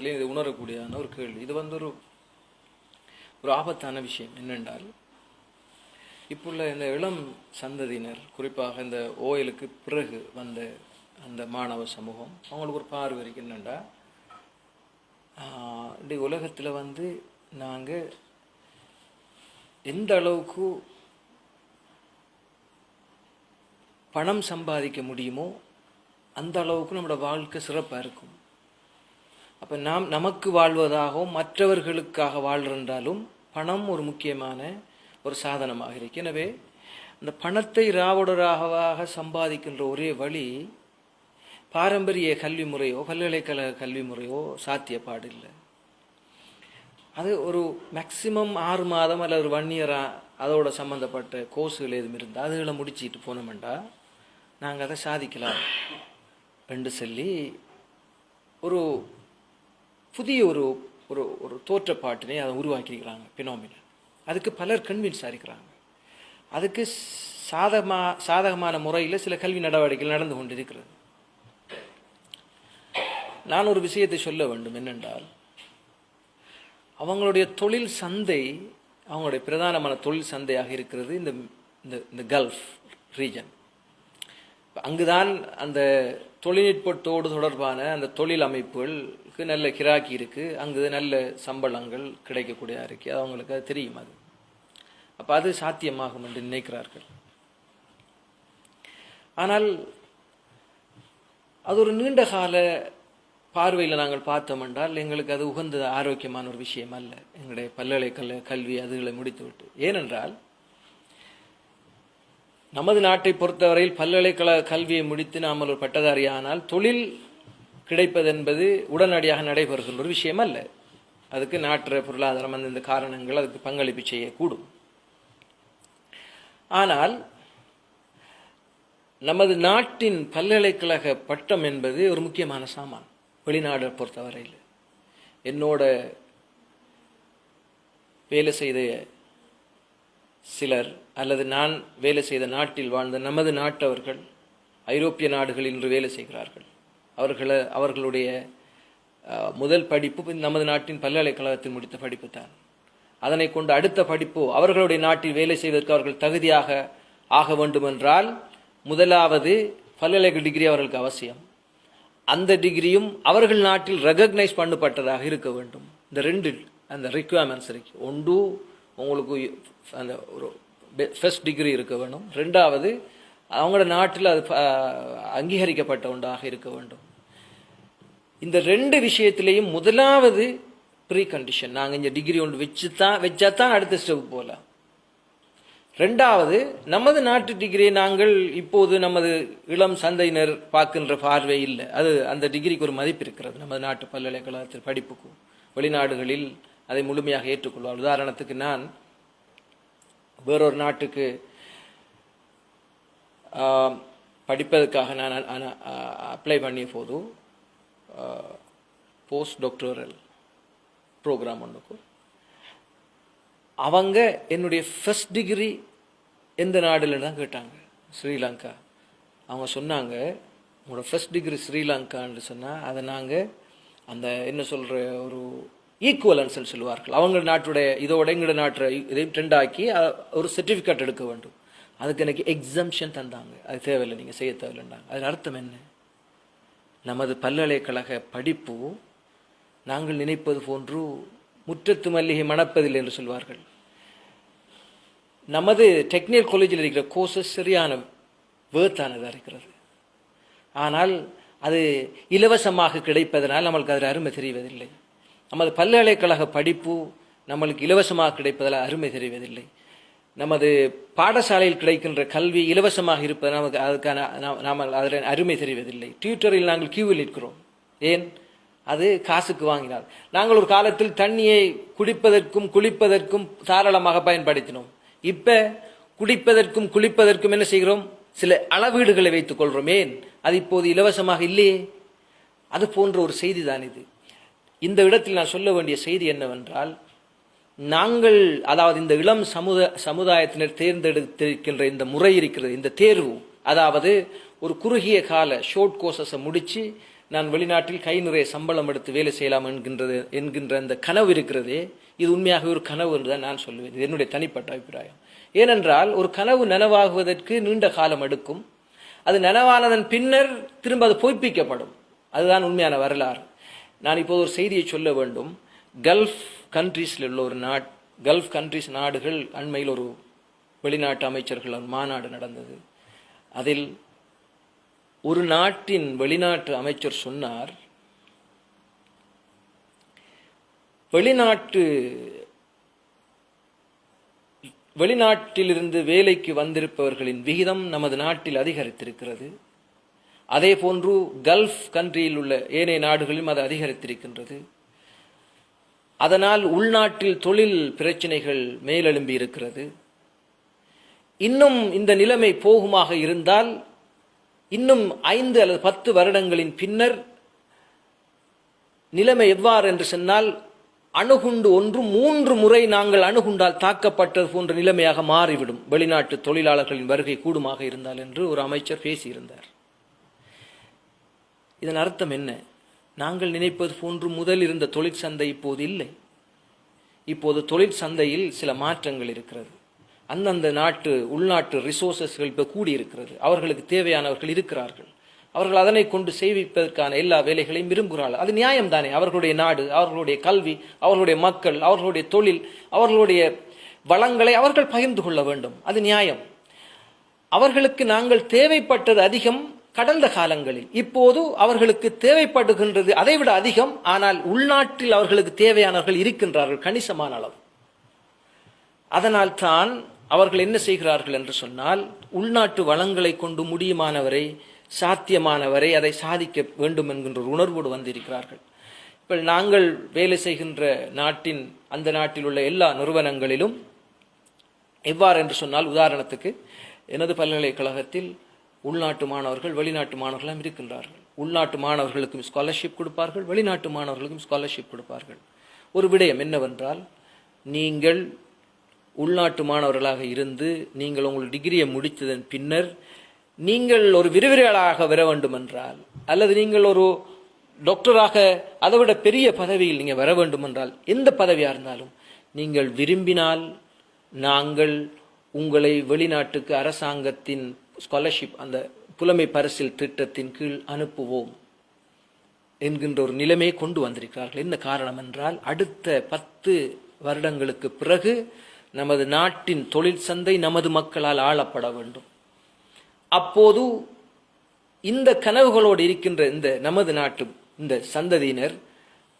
சந்தர்ப்பத்திலே இது உணரக்கூடியதான ஒரு கேள்வி. இது வந்து ஒரு ஒரு ஆபத்தான விஷயம் என்னென்றால் இப்புள்ள இந்த இளம் சந்ததியினர் குறிப்பாக இந்த ஓயலுக்கு பிறகு வந்த அந்த மாணவ சமூகம் அவங்களுக்கு ஒரு பார்வை இருக்கு. என்னென்றா இந்த உலகத்தில் வந்து நாங்கள் எந்த அளவுக்கு பணம் சம்பாதிக்க முடியுமோ அந்த அளவுக்கு நம்மளோட வாழ்க்கை சிறப்பாக இருக்கும். அப்போ நாம் நமக்கு வாழ்வதாகவும் மற்றவர்களுக்காக வாழ்கின்றாலும் பணம் ஒரு முக்கியமான ஒரு சாதனமாக இருக்கு. எனவே அந்த பணத்தை ராவடராகவாக சம்பாதிக்கின்ற ஒரே வழி பாரம்பரிய கல்வி முறையோ பல்கலைக்கழக கல்வி முறையோ சாத்தியப்பாடு இல்லை. அது ஒரு மேக்சிமம் ஆறு மாதம் அல்லது ஒரு ஒன் இயராக அதோட சம்மந்தப்பட்ட கோர்ஸுகள் எதுவும் இருந்தால் அதுகளை முடிச்சுட்டு போனோம்டா நாங்கள் அதை சாதிக்கலாம். என்று சொல்லி ஒரு புதிய ஒரு ஒரு ஒரு தோற்றப்பாட்டினை அதை உருவாக்கியிருக்கிறாங்க பினோமின அதுக்கு பலர் கன்வின்ஸாக இருக்கிறாங்க. அதுக்கு சாதகமா சாதகமான முறையில் சில கல்வி நடவடிக்கைகள் நடந்து கொண்டிருக்கிறது. நான் ஒரு விஷயத்தை சொல்ல வேண்டும் என்னென்றால் அவங்களுடைய தொழில் சந்தை அவங்களுடைய பிரதானமான தொழில் சந்தையாக இருக்கிறது இந்த இந்த இந்த கல்ஃப் ரீஜன் அங்குதான் அந்த தொழில்நுட்பத்தோடு தொடர்பான அந்த தொழில் அமைப்புகளுக்கு நல்ல கிராக்கி இருக்கு. அங்கு நல்ல சம்பளங்கள் கிடைக்கக்கூடிய இருக்குது அது அவங்களுக்கு அது தெரியும் அது. அப்போ அது சாத்தியமாகும் என்று நினைக்கிறார்கள். ஆனால் அது ஒரு நீண்ட கால பார்வையில் நாங்கள் பார்த்தோம் என்றால் எங்களுக்கு அது உகந்த ஆரோக்கியமான ஒரு விஷயம் அல்ல. எங்களுடைய பல்கலைக்கழக கல்வி அதுகளை முடித்துவிட்டு. ஏனென்றால் நமது நாட்டை பொறுத்தவரையில் பல்கலைக்கழக கல்வியை முடித்து நாம் ஒரு பட்டதாரியானால் தொழில் கிடைப்பது என்பது உடனடியாக நடைபெறுகின்ற ஒரு விஷயம் அல்ல. அதுக்கு நாட்டு பொருளாதாரம் அந்தந்த காரணங்கள் அதுக்கு பங்களிப்பு செய்யக்கூடும். ஆனால் நமது நாட்டின் பல்கலைக்கழக பட்டம் என்பது ஒரு முக்கியமான சாமான் வெளிநாடு பொறுத்தவரையில். என்னோட வேலை செய்த சிலர் அல்லது நான் வேலை செய்த நாட்டில் வாழ்ந்த நமது நாட்டவர்கள் ஐரோப்பிய நாடுகளில் இன்று வேலை செய்கிறார்கள். அவர்களை அவர்களுடைய முதல் படிப்பு நமது நாட்டின் பல்கலைக்கழகத்தில் முடித்த படிப்பு தான். அதனை கொண்டு அடுத்த படிப்பு அவர்களுடைய நாட்டில் வேலை செய்வதற்கு அவர்கள் தகுதியாக ஆக வேண்டுமென்றால் முதலாவது பல்கலைக்கழக டிகிரி அவர்களுக்கு அவசியம். அந்த டிகிரியும் அவர்கள் நாட்டில் ரெகக்னைஸ் பண்ணப்பட்டதாக இருக்க வேண்டும். இந்த ரெண்டு அந்த ரிக்குவயர்மெண்ட்ஸ் இருக்கு. ஒன்று உங்களுக்கு அந்த ஒரு ஃபர்ஸ்ட் டிகிரி இருக்க வேண்டும். ரெண்டாவது அவங்களோட நாட்டில் அது அங்கீகரிக்கப்பட்ட ஒன்றாக இருக்க வேண்டும். இந்த ரெண்டு விஷயத்திலையும் முதலாவது ப்ரீ கண்டிஷன் நாங்கள் இங்கே டிகிரி ஒன்று வச்சு தான் வச்சா தான் அடுத்த ஸ்டெப் போகலாம் ரெண்டாவது நமது நாட்டு டிகிரியை நாங்கள் இப்போது நமது இளம் சந்தையினர் பார்க்கின்ற பார்வை இல்லை. அது அந்த டிகிரிக்கு ஒரு மதிப்பு இருக்கிறது. நமது நாட்டு பல்கலைக்கழகத்தில் படிப்புக்கும் வெளிநாடுகளில் அதை முழுமையாக ஏற்றுக்கொள்வார். உதாரணத்துக்கு நான் வேறொரு நாட்டுக்கு படிப்பதற்காக நான் அப்ளை பண்ணிய போது போஸ்ட் டாக்டரல் ப்ரோக்ராம் ஒன்றுக்கு அவங்க என்னுடைய ஃபஸ்ட் டிகிரி எந்த நாடுல தான் கேட்டாங்க. ஸ்ரீலங்கா. அவங்க சொன்னாங்க உங்களோட ஃபர்ஸ்ட் டிகிரி ஸ்ரீலங்கான்னு சொன்னால் அதை நாங்கள் அந்த என்ன சொல்கிற ஒரு ஈக்குவலன்ஸ்னு சொல்லுவார்கள். அவங்க நாட்டுடைய இதோட எங்களோட நாட்டு இதையும் ட்ரெண்ட் ஆக்கி ஒரு சர்டிஃபிகேட் எடுக்க வேண்டும். அதுக்கு எனக்கு எக்ஸம்ஷன் தந்தாங்க. அது தேவையில்லை நீங்கள் செய்ய தேவையில்லைண்டாங்க அதில் அர்த்தம் என்ன? நமது பல்கலைக்கழக படிப்பு நாங்கள் நினைப்பது போன்று முற்றத்து மல்லிகை மணப்பதில்லை என்று சொல்வார்கள். நமது டெக்னிக்கல் காலேஜில் இருக்கிற கோர்சஸ் சரியான வேர்த்தானதாக இருக்கிறது. ஆனால் அது இலவசமாக கிடைப்பதனால் நம்மளுக்கு அதில் அருமை தெரிவதில்லை. நமது பல்கலைக்கழக படிப்பு நம்மளுக்கு இலவசமாக கிடைப்பதால் அருமை தெரிவதில்லை. நமது பாடசாலையில் கிடைக்கின்ற கல்வி இலவசமாக இருப்பது நமக்கு அதுக்கான நாம் அதில் அருமை தெரிவதில்லை. ட்விட்டரில் நாங்கள் கியூவில் இருக்கிறோம். ஏன்? அது காசுக்கு வாங்கினால். நாங்கள் ஒரு காலத்தில் தண்ணியை குடிப்பதற்கும் குளிப்பதற்கும் தாராளமாக பயன்படுத்தினோம். இப்போ குடிப்பதற்கும் குளிப்பதற்கும் என்ன செய்கிறோம்? சில அளவீடுகளை வைத்துக் கொள்கிறோம். ஏன்? அது இப்போது இலவசமாக இல்லையே. அது போன்ற ஒரு செய்தி தான் இது. இந்த இடத்தில் நான் சொல்ல வேண்டிய செய்தி என்னவென்றால் நாங்கள் அதாவது இந்த இளம் சமுத சமுதாயத்தினர் தேர்ந்தெடுத்திருக்கின்ற இந்த முறை இருக்கிறது இந்த தேர்வு. அதாவது ஒரு குறுகிய கால ஷோர்ட் கோர்சஸை முடித்து நான் வெளிநாட்டில் கை நிறைய சம்பளம் எடுத்து வேலை செய்யலாம் என்கின்றது என்கின்ற அந்த கனவு இருக்கிறதே இது உண்மையாக ஒரு கனவு என்று தான் நான் சொல்லுவேன். இது என்னுடைய தனிப்பட்ட அபிப்பிராயம். ஏனென்றால் ஒரு கனவு நனவாகுவதற்கு நீண்ட காலம் எடுக்கும். அது நனவானதன் பின்னர் திரும்ப அது பொய்ப்பிக்கப்படும். அதுதான் உண்மையான வரலாறு. நான் இப்போது ஒரு செய்தியை சொல்ல வேண்டும். கல்ஃப் கண்ட்ரீஸில் உள்ள ஒரு நாட் கல்ஃப் கண்ட்ரீஸ் நாடுகள் அண்மையில் ஒரு வெளிநாட்டு அமைச்சர்கள் ஒரு மாநாடு நடந்தது. அதில் ஒரு நாட்டின் வெளிநாட்டு அமைச்சர் சொன்னார் வெளிநாட்டு வெளிநாட்டிலிருந்து வேலைக்கு வந்திருப்பவர்களின் விகிதம் நமது நாட்டில் அதிகரித்திருக்கிறது. அதே போன்று கல்ஃப் கண்ட்ரியில் உள்ள ஏனைய நாடுகளிலும் அது அதிகரித்திருக்கின்றது. அதனால் உள்நாட்டில் தொழில் பிரச்சனைகள் மேலெழும்பி இருக்கிறது. இன்னும் இந்த நிலைமை போகுமாக இருந்தால் இன்னும் ஐந்து அல்லது பத்து வருடங்களின் பின்னர் நிலைமை எவ்வாறு என்று சொன்னால் அணுகுண்டு ஒன்று மூன்று முறை நாங்கள் அணுகுண்டால் தாக்கப்பட்டது போன்ற நிலைமையாக மாறிவிடும். வெளிநாட்டு தொழிலாளர்களின் வருகை கூடுமாக இருந்தால் என்று ஒரு அமைச்சர் பேசியிருந்தார். இதன் அர்த்தம் என்ன? நாங்கள் நினைப்பது போன்று முதல் இருந்த தொழிற்சந்தை இப்போது இல்லை. இப்போது தொழிற்சந்தையில் சில மாற்றங்கள் இருக்கிறது. அந்தந்த நாட்டு உள்நாட்டு ரிசோர்சஸ்கள் இப்போ கூடியிருக்கிறது. அவர்களுக்கு தேவையானவர்கள் இருக்கிறார்கள். அவர்கள் அதனை கொண்டு செய்விப்பதற்கான எல்லா வேலைகளையும் விரும்புகிறார்கள். அது நியாயம் தானே அவர்களுடைய நாடு அவர்களுடைய கல்வி அவர்களுடைய மக்கள் அவர்களுடைய தொழில் அவர்களுடைய வளங்களை அவர்கள் பகிர்ந்து கொள்ள வேண்டும். அது நியாயம். அவர்களுக்கு நாங்கள் தேவைப்பட்டது அதிகம் கடந்த காலங்களில். இப்போது அவர்களுக்கு தேவைப்படுகின்றது அதைவிட அதிகம் ஆனால் உள்நாட்டில் அவர்களுக்கு தேவையானவர்கள் இருக்கின்றார்கள் கணிசமான அளவு. அதனால் தான் அவர்கள் என்ன செய்கிறார்கள் என்று சொன்னால் உள்நாட்டு வளங்களை கொண்டு முடியுமானவரை சாத்தியமானவரை அதை சாதிக்க வேண்டும் என்கின்ற ஒரு உணர்வோடு வந்திருக்கிறார்கள். இப்போ நாங்கள் வேலை செய்கின்ற நாட்டின் அந்த நாட்டில் உள்ள எல்லா நிறுவனங்களிலும் எவ்வாறு என்று சொன்னால் உதாரணத்துக்கு எனது பல்கலைக்கழகத்தில் உள்நாட்டு மாணவர்கள் வெளிநாட்டு மாணவர்களும் இருக்கின்றார்கள். உள்நாட்டு மாணவர்களுக்கும் ஸ்காலர்ஷிப் கொடுப்பார்கள் வெளிநாட்டு மாணவர்களுக்கும் ஸ்காலர்ஷிப் கொடுப்பார்கள். ஒரு விடயம் என்னவென்றால் நீங்கள் உள்நாட்டு மாணவர்களாக இருந்து நீங்கள் உங்கள் டிகிரியை முடித்ததன் பின்னர் நீங்கள் ஒரு விரிவிரியாளராக வர வேண்டும் என்றால் அல்லது நீங்கள் ஒரு டாக்டராக அதை விட பெரிய பதவியில் நீங்கள் வர வேண்டும் என்றால் எந்த பதவியாக இருந்தாலும் நீங்கள் விரும்பினால் நாங்கள் உங்களை வெளிநாட்டுக்கு அரசாங்கத்தின் ஸ்காலர்ஷிப் அந்த புலமை பரிசில் திட்டத்தின் கீழ் அனுப்புவோம் என்கின்ற ஒரு நிலைமையை கொண்டு வந்திருக்கிறார்கள். என்ன காரணம் என்றால் அடுத்த பத்து வருடங்களுக்கு பிறகு நமது நாட்டின் தொழில் சந்தை நமது மக்களால் ஆளப்பட வேண்டும். அப்போது இந்த கனவுகளோடு இருக்கின்ற இந்த நமது நாட்டு இந்த சந்ததியினர்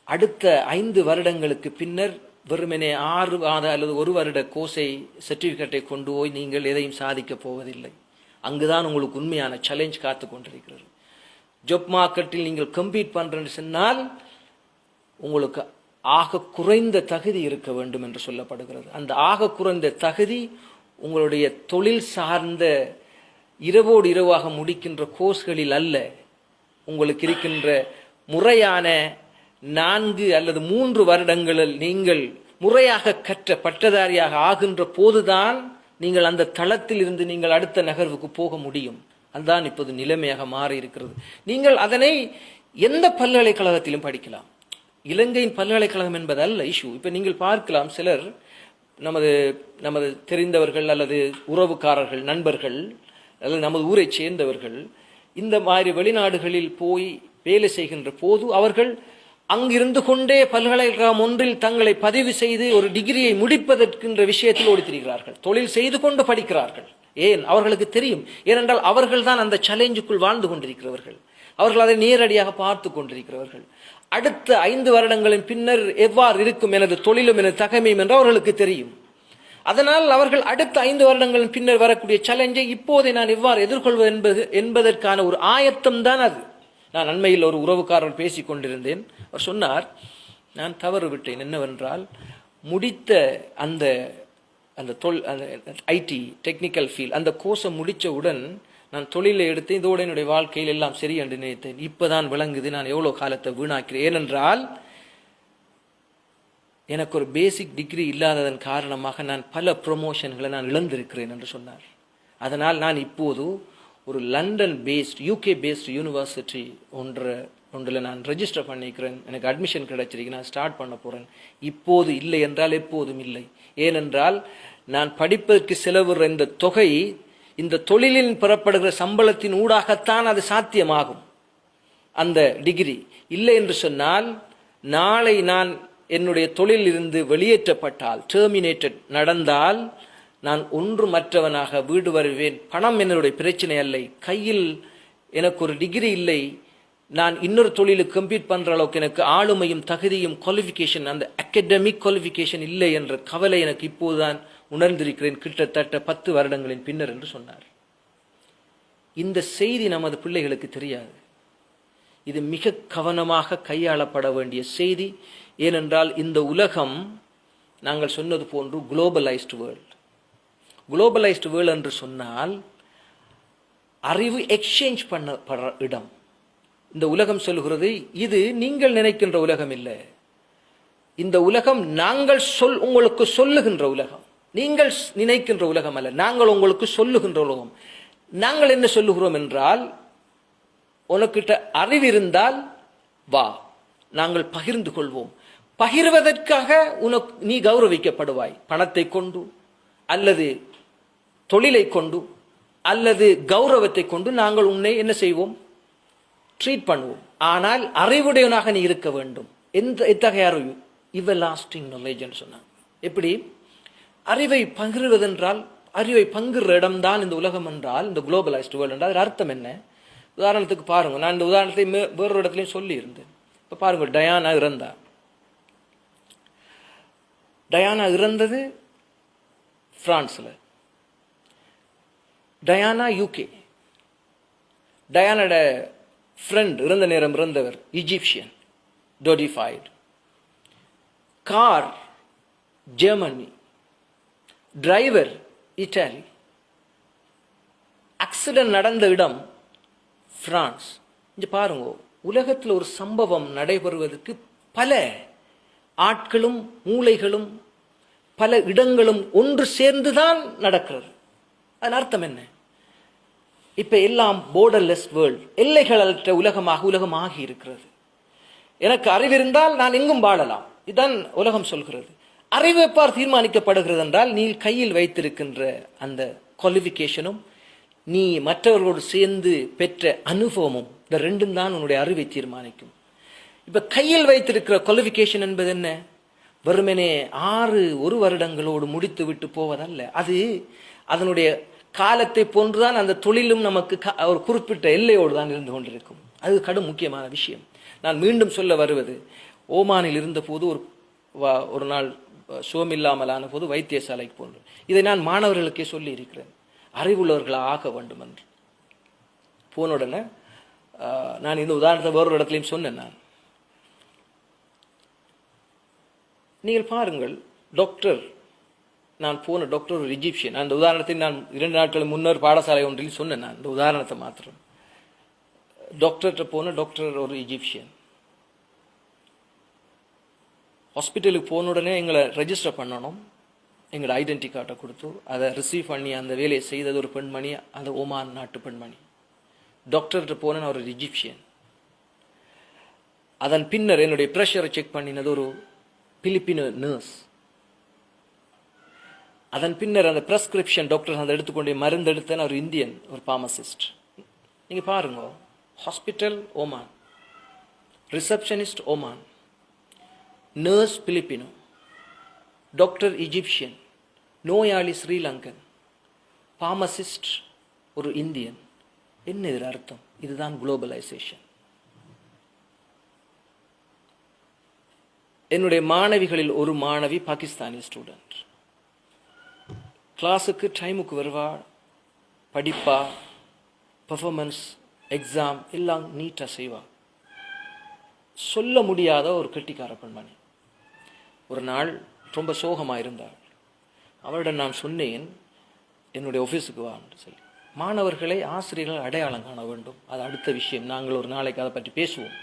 அடுத்த ஐந்து வருடங்களுக்கு பின்னர் வெறுமனே ஆறு அல்லது ஒரு வருட கோசை சர்டிபிகேட்டை கொண்டு போய் நீங்கள் எதையும் சாதிக்கப் போவதில்லை. அங்குதான் உங்களுக்கு உண்மையான சேலஞ்ச் காத்து கொண்டிருக்கிறது. ஜப் மார்க்கெட்டில் நீங்கள் கம்பீட் பண்ணுறேன்னு சொன்னால் உங்களுக்கு ஆக குறைந்த தகுதி இருக்க வேண்டும் என்று சொல்லப்படுகிறது. அந்த ஆக குறைந்த தகுதி உங்களுடைய தொழில் சார்ந்த இரவோடு இரவாக முடிக்கின்ற கோர்ஸ்களில் அல்ல. உங்களுக்கு இருக்கின்ற முறையான நான்கு அல்லது மூன்று வருடங்களில் நீங்கள் முறையாக கற்ற பட்டதாரியாக ஆகின்ற போதுதான் நீங்கள் அந்த தளத்தில் இருந்து நீங்கள் அடுத்த நகர்வுக்கு போக முடியும். அதுதான் இப்போது நிலைமையாக மாறி இருக்கிறது. நீங்கள் அதனை எந்த பல்கலைக்கழகத்திலும் படிக்கலாம். இலங்கையின் பல்கலைக்கழகம் என்பது அல்ல இஷ்யூ. இப்போ நீங்கள் பார்க்கலாம் சிலர் நமது நமது தெரிந்தவர்கள் அல்லது உறவுக்காரர்கள் நண்பர்கள் அல்லது நமது ஊரை சேர்ந்தவர்கள் இந்த மாதிரி வெளிநாடுகளில் போய் வேலை செய்கின்ற போது அவர்கள் அங்கிருந்து கொண்டே பல்கலைக்கழகம் ஒன்றில் தங்களை பதிவு செய்து ஒரு டிகிரியை முடிப்பதற்கின்ற விஷயத்தில் ஓடித்திருக்கிறார்கள் தொழில் செய்து கொண்டு படிக்கிறார்கள். ஏன்? அவர்களுக்கு தெரியும். ஏனென்றால் அவர்கள் தான் அந்த சேலஞ்சுக்குள் வாழ்ந்து கொண்டிருக்கிறவர்கள். அவர்கள் அதை நேரடியாக பார்த்து கொண்டிருக்கிறவர்கள். அடுத்த ஐந்து வருடங்களின் பின்னர் எவ்வாறு இருக்கும் எனது தொழிலும் எனது தகமையும் என்று அவர்களுக்கு தெரியும். அதனால் அவர்கள் அடுத்த ஐந்து வருடங்களின் பின்னர் வரக்கூடிய சேலஞ்சை இப்போதை நான் எவ்வாறு எதிர்கொள்வது என்பது என்பதற்கான ஒரு ஆயத்தம் தான் அது. நான் அண்மையில் ஒரு உறவுக்காரர் பேசிக் கொண்டிருந்தேன். அவர் சொன்னார் நான் தவறு விட்டேன். என்னவென்றால் முடித்த அந்த அந்த தொல் அந்த ஐடி டெக்னிக்கல் ஃபீல்ட் அந்த கோர்ஸை முடித்தவுடன் நான் தொழிலை எடுத்து இதோட என்னுடைய வாழ்க்கையில் எல்லாம் சரி என்று நினைத்தேன். இப்போதான் விளங்குது நான் எவ்வளோ காலத்தை வீணாக்கிறேன். ஏனென்றால் எனக்கு ஒரு பேசிக் டிகிரி இல்லாததன் காரணமாக நான் பல ப்ரொமோஷன்களை நான் இழந்திருக்கிறேன் என்று சொன்னார். அதனால் நான் இப்போது ஒரு London based UK based university ஒன்ற ஒன்றில் நான் ரெஜிஸ்டர் பண்ணிக்கிறேன். எனக்கு அட்மிஷன் கிடைச்சிருக்கு. நான் ஸ்டார்ட் பண்ண போகிறேன் இப்போது இல்லை என்றால் எப்போதும் இல்லை. ஏனென்றால் நான் படிப்பதற்கு செலவுற இந்த தொகை இந்த தொழிலில் பெறப்படுகிற சம்பளத்தின் ஊடாகத்தான் அது சாத்தியமாகும். அந்த டிகிரி இல்லை என்று சொன்னால் நாளை நான் என்னுடைய தொழிலிருந்து வெளியேற்றப்பட்டால் டெர்மினேட்டட் நடந்தால் நான் ஒன்று மற்றவனாக வீடு வருவேன். பணம் என்னுடைய பிரச்சனை அல்ல. கையில் எனக்கு ஒரு டிகிரி இல்லை. நான் இன்னொரு தொழிலுக்கு கம்ப்யூட் பண்ற அளவுக்கு எனக்கு ஆளுமையும் தகுதியும் குவாலிஃபிகேஷன் அந்த அகடமிக் குவாலிஃபிகேஷன் இல்லை என்ற கவலை எனக்கு இப்போதுதான் உணர்ந்திருக்கிறேன். கிட்டத்தட்ட பத்து வருடங்களின் பின்னர் என்று சொன்னார். இந்த செய்தி நமது பிள்ளைகளுக்கு தெரியாது. இது மிக கவனமாக கையாளப்பட வேண்டிய செய்தி. ஏனென்றால் இந்த உலகம் நாங்கள் சொன்னது போன்று குளோபலைஸ்டு வேர்ல்ட் குளோபலைஸ்டு வேர்ல்டு என்று சொன்னால் அறிவு எக்ஸ்சேஞ்ச் பண்ணப்படுற இடம். இந்த உலகம் சொல்கிறது இது நீங்கள் நினைக்கின்ற உலகம் இல்லை. இந்த உலகம் நாங்கள் சொல் உங்களுக்கு சொல்லுகின்ற உலகம். நீங்கள் நினைக்கின்ற உலகம் அல்ல நாங்கள் உங்களுக்கு சொல்லுகின்ற உலகம். நாங்கள் என்ன சொல்லுகிறோம் என்றால் உனக்கிட்ட அறிவு இருந்தால் வா நாங்கள் பகிர்ந்து கொள்வோம். பகிர்வதற்காக உனக்கு நீ கௌரவிக்கப்படுவாய். பணத்தை கொண்டு அல்லது தொழிலை கொண்டு அல்லது கௌரவத்தை கொண்டு நாங்கள் உன்னை என்ன செய்வோம்? ட்ரீட் பண்ணுவோம். ஆனால் அறிவுடையவனாக நீ இருக்க வேண்டும். எந்த எத்தகைய அறிவு? இவ லாஸ்டிங் நாலேஜ் சொன்னாங்க. எப்படி? அறிவை பகிர்வதென்றால் அறிவை பங்குற இடம்தான் இந்த உலகம் என்றால் இந்த குளோபலைஸ்டு வேர்ல்டு என்றால் அதில் அர்த்தம் என்ன? உதாரணத்துக்கு பாருங்கள் நான் இந்த உதாரணத்தை வேறொரு இடத்துலையும் சொல்லியிருந்தேன். இப்போ பாருங்கள் டயானா இறந்தா. டயானா இறந்தது ஃப்ரான்ஸில். டயானா யூகே டயானோட ஃப்ரெண்ட் இறந்த நேரம் இறந்தவர் Egyptian Dodi Fayed car Germany driver Italy accident நடந்த இடம் பிரான்ஸ் இங்கே பாருங்க உலகத்தில் ஒரு சம்பவம் நடைபெறுவதற்கு பல ஆட்களும் மூளைகளும் பல இடங்களும் ஒன்று சேர்ந்துதான் நடக்கிறது. அதன் அர்த்தம் என்ன? இப்போ எல்லாம் போர்டர்லெஸ் வேர்ல்ட் எல்லைகளற்ற உலகமாக உலகமாகி இருக்கிறது. எனக்கு அறிவிருந்தால் நான் எங்கும் வாழலாம். இதுதான் உலகம் சொல்கிறது. அறிவு தீர்மானிக்கப்படுகிறது என்றால் நீ கையில் வைத்திருக்கின்ற அந்த குவாலிஃபிகேஷனும் நீ மற்றவர்களோடு சேர்ந்து பெற்ற அனுபவமும் இந்த ரெண்டும் தான் உன்னுடைய அறிவை தீர்மானிக்கும். இப்போ கையில் வைத்திருக்கிற குவாலிஃபிகேஷன் என்பது என்ன? வெறுமனே ஆறு ஒரு வருடங்களோடு முடித்து விட்டு போவதல்ல. அது அதனுடைய காலத்தை போன்றுதான் அந்த தொழிலும் நமக்கு க- ஒரு குறிப்பிட்ட எல்லையோடு தான் இருந்து கொண்டிருக்கும். அது கடும் முக்கியமான விஷயம். நான் மீண்டும் சொல்ல வருவது ஓமானில் இருந்தபோது ஒரு வ- ஒரு நாள் சோமில்லாமலான போது வைத்தியசாலைக்கு போன்றேன் இதை நான் மாணவர்களுக்கே சொல்லி இருக்கிறேன் அறிவுள்ளவர்களாக ஆக வேண்டும் என்று போன உடனே நான் இந்த உதாரணத்தை வேறொரு இடத்துலையும் சொன்னேன் நான். நீங்கள் பாருங்கள் டாக்டர் நான் போன டாக்டர் ஒரு இஜிப்சியன் அந்த உதாரணத்தை நான் இரண்டு நாட்கள் முன்னர் பாடசாலை ஒன்றில் சொன்னேன் நான். அந்த உதாரணத்தை மாத்திரம். டாக்டர்கிட்ட போன டாக்டர் ஒரு இஜிப்சியன் ஹாஸ்பிட்டலுக்கு போன உடனே எங்களை ரெஜிஸ்டர் பண்ணணும். எங்களோட ஐடென்டி கார்டை கொடுத்து அதை ரிசீவ் பண்ணி அந்த வேலையை செய்தது ஒரு பெண்மணி அந்த ஓமான் நாட்டு பெண்மணி. டாக்டர்கிட்ட போன நான் ஒரு இஜிப்சியன் அதன் பின்னர் என்னுடைய ப்ரெஷரை செக் பண்ணினது ஒரு பிலிப்பினோ நர்ஸ் அதன் பின்னர் அந்த ப்ரெஸ்கிரிப்ஷன் டாக்டர் அந்த எடுத்துக்கொண்டு மருந்து எடுத்தேன். ஒரு இந்தியன் ஒரு பார்மசிஸ்ட் நீங்கள் பாருங்க. Hospital Oman receptionist Oman nurse Filipino doctor Egyptian நோயாளி ஸ்ரீலங்கன் பார்மசிஸ்ட் ஒரு இந்தியன். என்ன இதில் அர்த்தம்? இதுதான் குளோபலைசேஷன் என்னுடைய மாணவிகளில் ஒரு மாணவி பாகிஸ்தானி ஸ்டூடெண்ட் கிளாஸுக்கு டைமுக்கு வருவாள் படிப்பா பர்ஃபாமன்ஸ் எக்ஸாம் எல்லாம் நீட்டாக செய்வாள் சொல்ல முடியாத ஒரு கெட்டிக்கார பெண்மணி. ஒரு நாள் ரொம்ப சோகமாக இருந்தாள். அவளிடம் நான் சொன்னேன் என்னுடைய ஆஃபீஸுக்கு வான்னு சொல்லி. மாணவர்களை ஆசிரியர்கள் அடையாளம் காண வேண்டும். அது அடுத்த விஷயம். நாங்கள் ஒரு நாளைக்கு அதை பற்றி பேசுவோம்.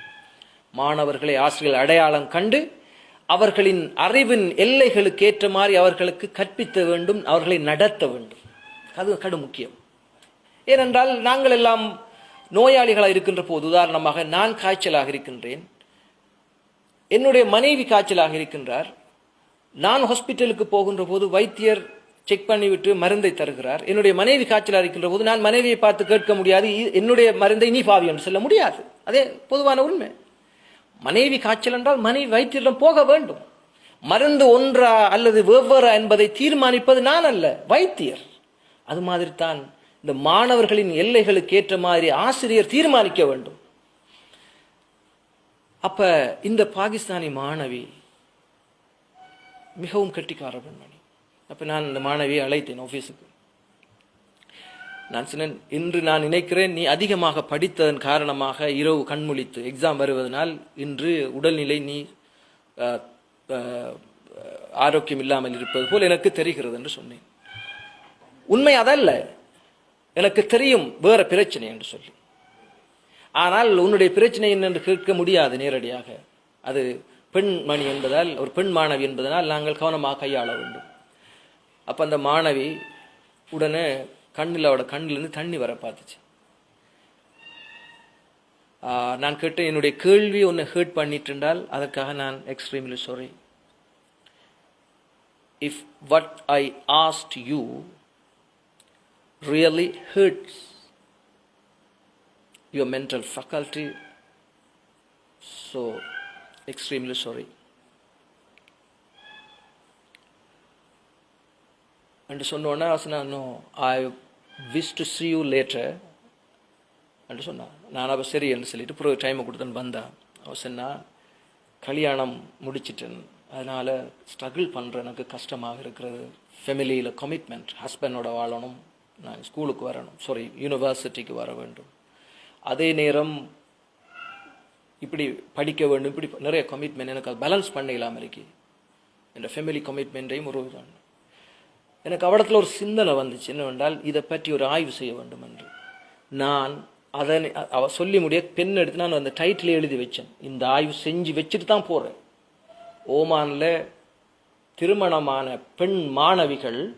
மாணவர்களை ஆசிரியர்கள் அடையாளம் கண்டு அவர்களின் அறிவின் எல்லைகளுக்கு ஏற்ற மாதிரி அவர்களுக்கு கற்பித்த வேண்டும் அவர்களை நடத்த வேண்டும். அது கடும் முக்கியம். ஏனென்றால் நாங்கள் எல்லாம் நோயாளிகளாக இருக்கின்ற போது உதாரணமாக நான் காய்ச்சலாக இருக்கின்றேன் என்னுடைய மனைவி காய்ச்சலாக இருக்கின்றார் நான் ஹாஸ்பிட்டலுக்கு போகின்ற போது வைத்தியர் செக் பண்ணிவிட்டு மருந்தை தருகிறார் என்னுடைய மனைவி காய்ச்சலாக இருக்கின்ற போது நான் மனைவியை பார்த்து கேட்க முடியாது "இ- என்னுடைய மருந்தை நீ பாவி என்று சொல்ல முடியாது. அதே பொதுவான உண்மை. மனைவி காய்ச்சல் என்றால் மனைவி வைத்தியரிடம் போக வேண்டும். மருந்து ஒன்றா அல்லது வெவ்வேறா என்பதை தீர்மானிப்பது நான் அல்ல வைத்தியர். அது மாதிரி தான் இந்த மாணவர்களின் எல்லைகளுக்கு ஏற்ற மாதிரி ஆசிரியர் தீர்மானிக்க வேண்டும். அப்ப இந்த பாகிஸ்தானி மாணவி மிகவும் கெட்டிக்கார பெண்மணி. அப்ப நான் இந்த மாணவியை அழைத்தேன் ஆஃபீஸுக்கு நான் சொன்னேன் இன்று நான் நினைக்கிறேன் நீ அதிகமாக படித்ததன் காரணமாக இரவு கண்முழித்து எக்ஸாம் வருவதனால் இன்று உடல்நிலை நீ ஆரோக்கியம் இல்லாமல் இருப்பது போல் எனக்கு தெரிகிறது என்று சொன்னேன். உண்மை அதல்ல. எனக்கு தெரியும் வேற பிரச்சனை என்று சொல்லி. ஆனால் உன்னுடைய பிரச்சனை என்னென்று கேட்க முடியாது நேரடியாக. அது பெண்மணி என்பதால் ஒரு பெண் மாணவி என்பதனால் நாங்கள் கவனமாக கையாள வேண்டும். அப்போ அந்த மாணவி உடனே கண்ணில் அவட கண்ணிலிருந்து தண்ணி வர பார்த்துச்சு. நான் கேட்டேன் என்னுடைய கேள்வி ஒன்று ஹேர்ட் பண்ணிட்டு இருந்தால் அதற்காக நான் extremely sorry if what I asked you really hurts your mental faculty so extremely sorry. என்று சொன்னோடனே சொன்னான் no I wish to see you later அப்படின்னு சொன்னான் நான் அவள் சரி என்று சொல்லிட்டு பிறகு டைமை கொடுத்தேன்னு வந்தான் அவள் சொன்னா கல்யாணம் முடிச்சிட்டேன். அதனால் ஸ்ட்ரகிள் பண்ணுற எனக்கு கஷ்டமாக இருக்கிறது. ஃபெமிலியில் கமிட்மெண்ட் ஹஸ்பண்டோட வாழணும். நான் ஸ்கூலுக்கு வரணும். சாரி யூனிவர்சிட்டிக்கு வர வேண்டும். அதே நேரம் இப்படி படிக்க வேண்டும். இப்படி நிறைய கமிட்மெண்ட் எனக்கு அது பேலன்ஸ் பண்ண இல்லாமல் இருக்கு என்ற ஃபேமிலி கமிட்மெண்ட்டையும் ஒரு எனக்கு அவடத்தில் ஒரு சிந்தனை வந்துச்சு. என்னவென்றால் இதை பற்றி ஒரு ஆய்வு செய்ய வேண்டும் என்று நான் அதனை அவ சொல்லி முடிய பெண் எடுத்து நான் அந்த டைட்டில் எழுதி வச்சேன். இந்த ஆய்வு செஞ்சு வச்சுட்டு தான் போகிறேன் ஓமானில் திருமணமான பெண் மாணவிகள்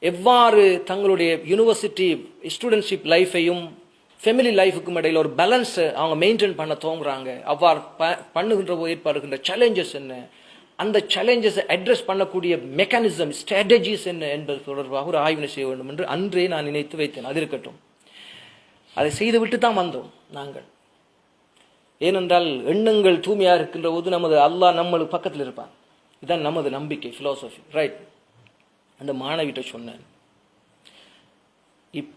எவ்வாறு தங்களுடைய யூனிவர்சிட்டி ஸ்டூடெண்ட்ஷிப் லைஃபையும் ஃபெமிலி லைஃபுக்கும் இடையில் ஒரு பேலன்ஸை அவங்க மெயின்டைன் பண்ண தோங்குறாங்க. அவ்வாறு ப- பண்ணுகின்ற போது ஏற்படுகின்ற சேலஞ்சஸ் என்ன? அந்த சேலஞ்சஸை அட்ரஸ் பண்ணக்கூடிய மெக்கானிசம் ஸ்ட்ராட்டஜிஸ் என்ன என்பது தொடர்பாக ஒரு ஆய்வினை செய்ய வேண்டும் என்று அன்றே நான் நினைத்து வைத்தேன். அது இருக்கட்டும். அதை செய்துவிட்டு தான் வந்தோம் நாங்கள். ஏனென்றால் எண்ணங்கள் தூய்மையாக இருக்கின்ற போது நமது அல்லாஹ் நம்மளுக்கு பக்கத்தில் இருப்பான். இதுதான் நமது நம்பிக்கை ஃபிலோசஃபி ரைட் அந்த மாணவிட்ட சொன்னேன். இப்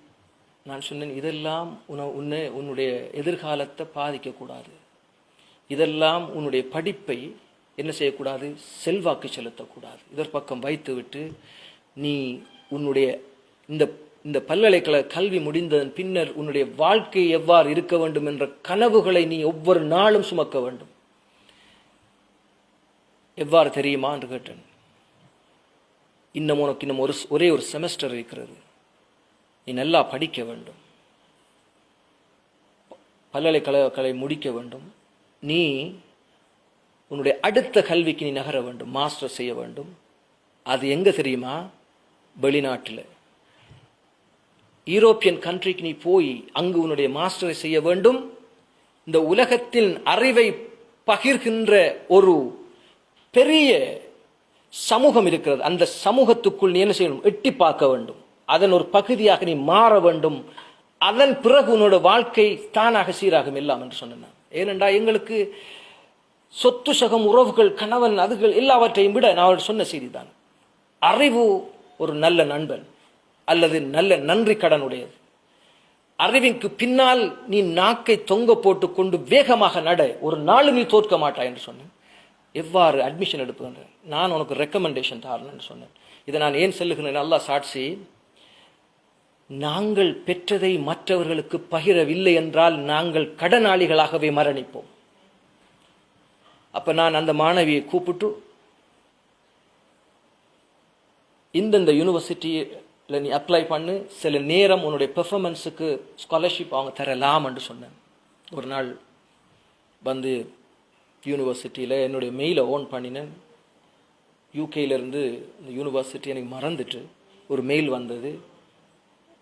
நான் சொன்னேன் இதெல்லாம் உன உன்னை உன்னுடைய எதிர்காலத்தை பாதிக்கக்கூடாது. இதெல்லாம் உன்னுடைய படிப்பை என்ன செய்யக்கூடாது? செல்வாக்கு செலுத்தக்கூடாது. இதற்பக்கம் வைத்துவிட்டு நீ உன்னுடைய இந்த இந்த பல்கலைக்கழக கல்வி முடிந்ததன் பின்னர் உன்னுடைய வாழ்க்கை எவ்வாறு இருக்க வேண்டும் என்ற கனவுகளை நீ ஒவ்வொரு நாளும் சுமக்க வேண்டும். எவ்வாறு தெரியுமா என்று கேட்டேன். இன்னும் உனக்கு இன்னும் ஒரு ஒரே ஒரு செமஸ்டர் இருக்கிறது. நீ நல்லா படிக்க வேண்டும். பல்கலைக்கழகங்களை முடிக்க வேண்டும். நீ உன்னுடைய அடுத்த கல்விக்கு நீ நகர வேண்டும் மாஸ்டர் செய்ய வேண்டும். அது எங்க தெரியுமா? வெளிநாட்டில். யூரோப்பியன் கண்ட்ரிக்கு நீ போய் அங்கு உன்னுடைய மாஸ்டரை செய்ய வேண்டும். இந்த உலகத்தின் அறிவை பகிர்கின்ற ஒரு பெரிய சமூகம் இருக்கிறது. அந்த சமூகத்துக்குள் நீ என்ன செய்யணும்? எட்டி பார்க்க வேண்டும். அதன் ஒரு பகுதியாக நீ மாற வேண்டும். அதன் பிறகு உன்னோட வாழ்க்கை தானாக சீராகும் எல்லாம் என்று சொன்னேன் ஏனென்றா எங்களுக்கு சொத்து சகம் உறவுகள் கணவன் அதுகள் எல்லாவற்றையும் விட நான் சொன்ன செய்தி தான் அறிவு ஒரு நல்ல நண்பன் அல்லது நல்ல நன்றி கடனுடையது. அறிவிற்கு பின்னால் நீ நாக்கை தொங்க போட்டு கொண்டு வேகமாக நட ஒரு நாள் நீ தோற்க மாட்டாய் என்று சொன்னேன். எவ்வாறு அட்மிஷன் எடுப்புகின்ற நான் உனக்கு ரெக்கமெண்டேஷன் தாரணும் என்று சொன்னேன். இதை நான் ஏன் சொல்லுகிறேன் நல்லா சாட்சி நாங்கள் பெற்றதை மற்றவர்களுக்கு பகிரவில்லை என்றால் நாங்கள் கடனாளிகளாகவே மரணிப்போம். அப்போ நான் அந்த மாணவியை கூப்பிட்டு இந்தந்த யூனிவர்சிட்டியில் நீ அப்ளை பண்ணு சில நேரம் உன்னுடைய பெர்ஃபார்மன்ஸுக்கு ஸ்காலர்ஷிப் அவங்க தரலாம் சொன்னேன். ஒரு நாள் வந்து யூனிவர்சிட்டியில் என்னுடைய மெயிலை ஓன் பண்ணினேன். யூகேலேருந்து இந்த யூனிவர்சிட்டி எனக்கு மறந்துட்டு ஒரு மெயில் வந்தது.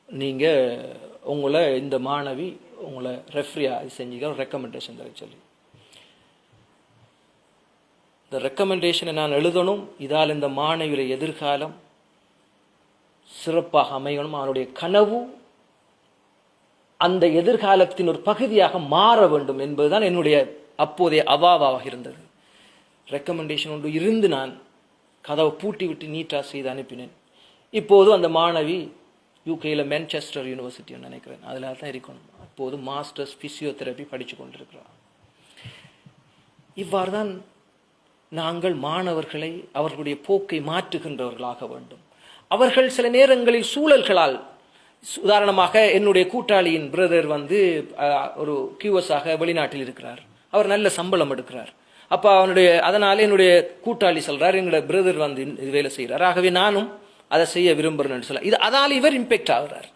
நீங்கள் உங்களை இந்த மாணவி உங்களை ரெஃப்ரியாக இது செஞ்சுக்க ரெக்கமெண்டேஷன் தர சொல்லி. இந்த ரெக்கமெண்டேஷனை நான் எழுதணும். இதால் இந்த மாணவியுடைய எதிர்காலம் சிறப்பாக அமையணும். அவனுடைய கனவு அந்த எதிர்காலத்தின் ஒரு பகுதியாக மாற வேண்டும் என்பதுதான் என்னுடைய அப்போதைய அவாவாக இருந்தது. ரெக்கமெண்டேஷன் ஒன்று இருந்து நான் கதவை பூட்டி விட்டு நீட்டாக செய்து அனுப்பினேன். இப்போது அந்த மாணவி யூகேயில் மேன்செஸ்டர் யூனிவர்சிட்டின்னு நினைக்கிறேன். அதில் தான் இருக்கணும். அப்போது மாஸ்டர்ஸ் ஃபிசியோதெரப்பி படித்து கொண்டிருக்கிறார். இவ்வாறு தான் நாங்கள் மாணவர்களை அவர்களுடைய போக்கை மாற்றுகின்றவர்களாக வேண்டும். அவர்கள் சில நேரங்களில் சூழல்களால் உதாரணமாக என்னுடைய கூட்டாளியின் பிரதர் வந்து ஒரு கியூஎஸாக வெளிநாட்டில் இருக்கிறார். அவர் நல்ல சம்பளம் எடுக்கிறார். அப்போ அவனுடைய அதனால என்னுடைய கூட்டாளி சொல்றார் எங்களோட பிரதர் வந்து இது வேலை செய்கிறார் ஆகவே நானும் அதை செய்ய விரும்புகிறேன்னு சொல்ல இது அதால் இவர் இம்பெக்ட் ஆகிறார்.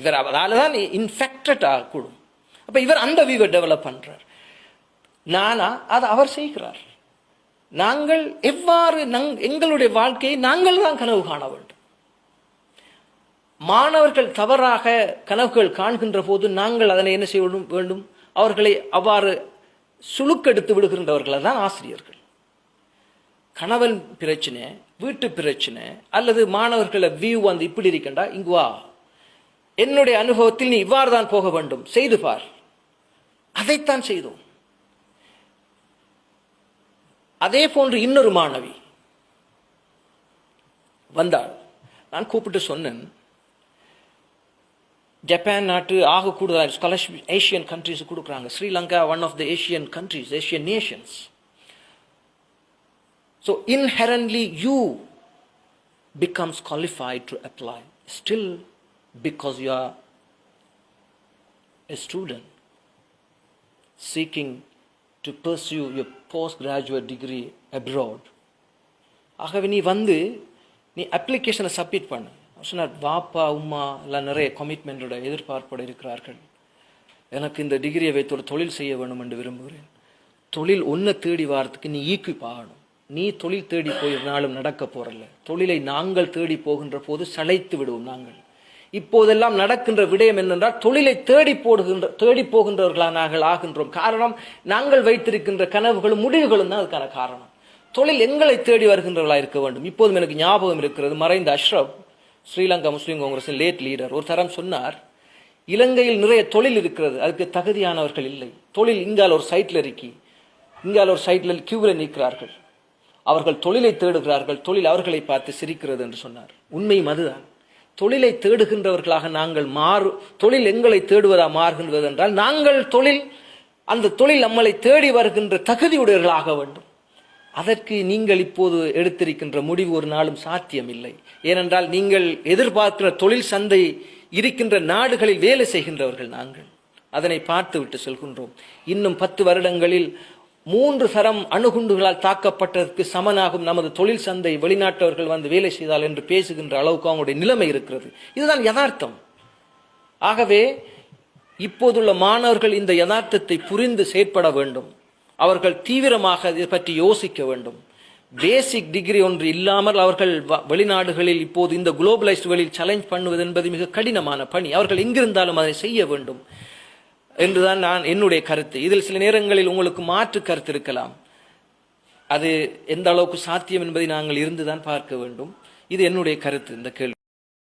இவர் அதால தான் இன்ஃபெக்டட் ஆகக்கூடும். அப்போ இவர் அந்த வியூவை டெவலப் பண்ணுறார் நானா அதை அவர் செய்கிறார். நாங்கள் எவ்வாறு நங்- எங்களுடைய வாழ்க்கையை நாங்கள் தான் கனவு காண வேண்டும். மாணவர்கள் தவறாக கனவுகள் காண்கின்ற போது நாங்கள் அதனை என்ன செய்ய வேண்டும்- அவர்களை அவ்வாறு சுழுக்கெடுத்து விடுகின்றவர்கள் தான் ஆசிரியர்கள். கணவன் பிரச்சனை வீட்டு பிரச்சனை அல்லது மாணவர்களை வியூ வந்து இப்படி இருக்கண்டா இங்கு வா. என்னுடைய அனுபவத்தில் நீ இவ்வாறு தான் போக வேண்டும் செய்து பார். அதைத்தான் செய்தோம். அதே போன்று இன்னொரு மாணவி வந்தாள். நான் கூப்பிட்டு சொன்னேன் ஜப்பான் நாட்டு ஆக கூடுதல் ஸ்காலர்ஷிப் ஏஷியன் கண்ட்ரிஸ் கொடுக்குறாங்க. Sri Lanka one of the Asian countries Asian nations so inherently you becomes qualified to apply. Still because you are a student seeking to pursue your post graduate degree abroad ஆகவே நீ வந்து நீ அப்ளிகேஷனை submit பண்ணு. சொன்னார் வாப்பா உம்மா எல்லாம் நிறைய கமிட்மெண்டோட எதிர்பார்ப்போடு இருக்கிறார்கள். எனக்கு இந்த டிகிரியை வைத்து ஒரு தொழில் செய்ய வேணும் என்று விரும்புகிறேன். தொழில் ஒன்றை தேடி வாரத்துக்கு நீ ஈக்குவிப் ஆகணும். நீ தொழில் தேடி போய் நாளும் நடக்க போகிறல்ல தொழிலை நாங்கள் தேடி போகின்ற போது சளைத்து விடுவோம் நாங்கள். இப்போதெல்லாம் நடக்கின்ற விடயம் என்னென்றால் தொழிலை தேடி போடுகின்ற தேடி போகின்றவர்களாக நாங்கள் ஆகின்றோம். காரணம் நாங்கள் வைத்திருக்கின்ற கனவுகளும் முடிவுகளும் தான் அதுக்கான காரணம். தொழில் எங்களை தேடி வருகின்றவர்களாக இருக்க வேண்டும். இப்போதும் எனக்கு ஞாபகம் இருக்கிறது மறைந்த அஷ்ரப் ஸ்ரீலங்கா முஸ்லீம் காங்கிரஸின் லேட் லீடர் ஒரு தரம் சொன்னார் இலங்கையில் நிறைய தொழில் இருக்கிறது அதுக்கு தகுதியானவர்கள் இல்லை. தொழில் இங்கால் ஒரு சைட்டில் இருக்கி இங்கால் ஒரு சைட்டில் கியூவில் நிற்கிறார்கள் அவர்கள் தொழிலை தேடுகிறார்கள் தொழில் அவர்களை பார்த்து சிரிக்கிறது என்று சொன்னார். உண்மையும் அதுதான். தொழிலை தேடுகின்றவர்களாக நாங்கள் மாறு தொழில் எங்களை தேடுவதா மாறுகின்றது என்றால் நாங்கள் தொழில் அந்த தொழில் நம்மளை தேடி வருகின்ற தகுதியுடையவர்களாக வேண்டும். அதற்கு நீங்கள் இப்போது எடுத்திருக்கின்ற முடிவு ஒரு நாளும் சாத்தியமில்லை. ஏனென்றால் நீங்கள் எதிர்பார்க்கிற தொழில் சந்தை இருக்கின்ற நாடுகளில் வேலை செய்கின்றவர்கள் நாங்கள். அதனை பார்த்துவிட்டு செல்கின்றோம். இன்னும் பத்து வருடங்களில் மூன்று சரம் அணுகுண்டுகளால் தாக்கப்பட்டதற்கு சமனாகும் நமது தொழில் சந்தை வெளிநாட்டவர்கள் வந்து வேலை செய்தால் என்று பேசுகின்ற அளவுக்கு அவங்களுடைய நிலைமை இருக்கிறது. இதுதான் யதார்த்தம். ஆகவே இப்போதுள்ள மாணவர்கள் இந்த யதார்த்தத்தை புரிந்து செயற்பட வேண்டும். அவர்கள் தீவிரமாக இதை பற்றி யோசிக்க வேண்டும். பேசிக் டிகிரி ஒன்று இல்லாமல் அவர்கள் வ- வெளிநாடுகளில் இப்போது இந்த குளோபலைஸ்ட் வழியில் சேலஞ்ச் பண்ணுவது என்பது மிக கடினமான பணி. அவர்கள் எங்கிருந்தாலும் அதை செய்ய வேண்டும். என்றுதான் நான் என்னுடைய கருத்து. இதில் சில நேரங்களில் உங்களுக்கு மாற்று கருத்து இருக்கலாம். அது எந்த அளவுக்கு சாத்தியம் என்பதை நாங்கள் இருந்துதான் பார்க்க வேண்டும். இது என்னுடைய கருத்து இந்த கேள்வி.